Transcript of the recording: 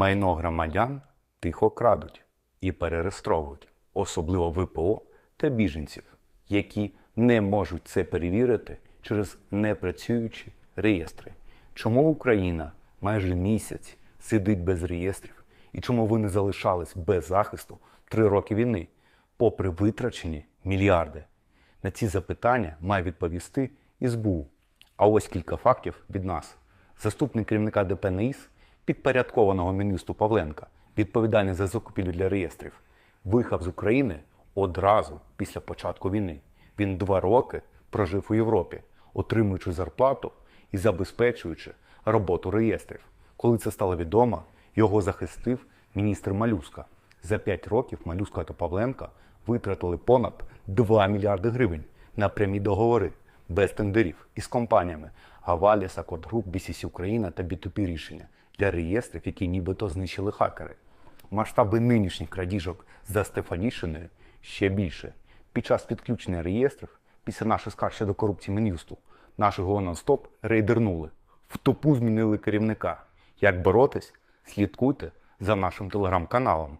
Майно громадян тихо крадуть і перереєстровують, особливо ВПО та біженців, які не можуть це перевірити через непрацюючі реєстри. Чому Україна майже місяць сидить без реєстрів і чому ви не залишались без захисту три роки війни, попри витрачені мільярди? На ці запитання має відповісти СБУ. А ось кілька фактів від нас. Заступник керівника ДП НИС, підпорядкованого міністру Павленка, відповідальний за закупівлю для реєстрів, виїхав з України одразу після початку війни. Він два роки прожив у Європі, отримуючи зарплату і забезпечуючи роботу реєстрів. Коли це стало відомо, його захистив міністр Малюска. За п'ять років Малюска та Павленка витратили понад 2 мільярди гривень на прямі договори без тендерів із компаніями Гавалі, Сакот Груп, BCC Україна та B2P рішення для реєстрів, які нібито знищили хакери. Масштаби нинішніх крадіжок за Стефанішиною ще більше. Під час підключення реєстрів, після наших скарг щодо корупції Мін'юсту, нашого нон-стоп рейдернули. В топу змінили керівника. Як боротись? Слідкуйте за нашим телеграм-каналом.